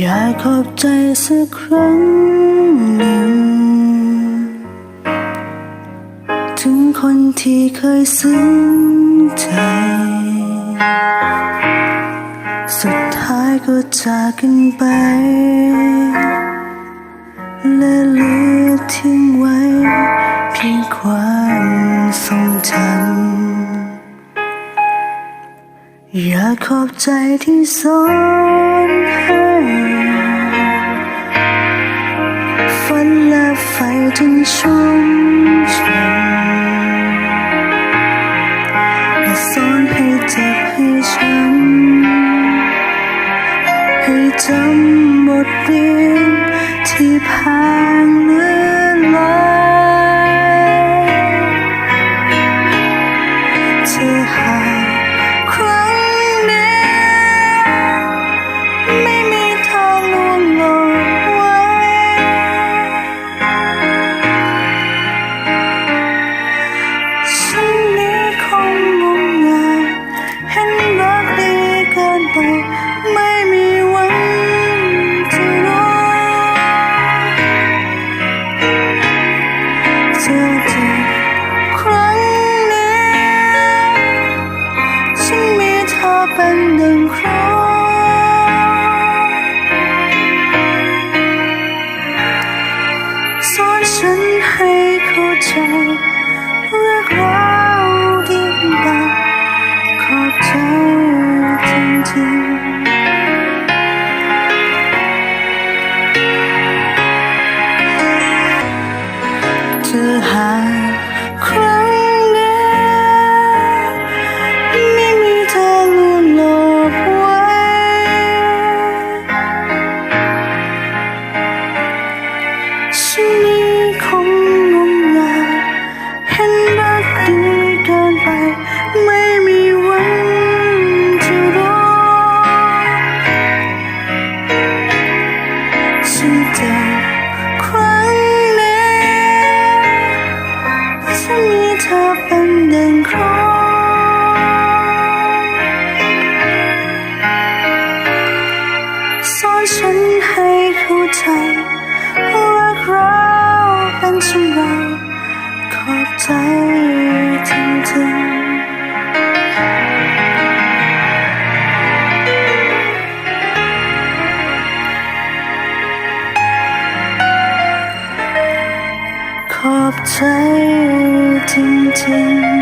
อยากขอบใจสักครั้งหนึ่ง ถึงคนที่เคยซึ้งใจ สุดท้ายก็จากกันไป และเหลือทิ้งไว้ เพียงความทรงจำอยากขอบใจที่สอนให้ ไฟจนชุ่มชื้นและสอนให้เจ็บให้ช้ำให้จำบทเรียนที่ผ่านเลือนลอย เธอเจ็บครั้งนี้ฉันมีเธอเป็นหนึ่งครั้งสอนฉันให้เข้าใจ ฉัรักเราเป็นเช่นไรขอบใจจริงๆขอบใจจริงๆ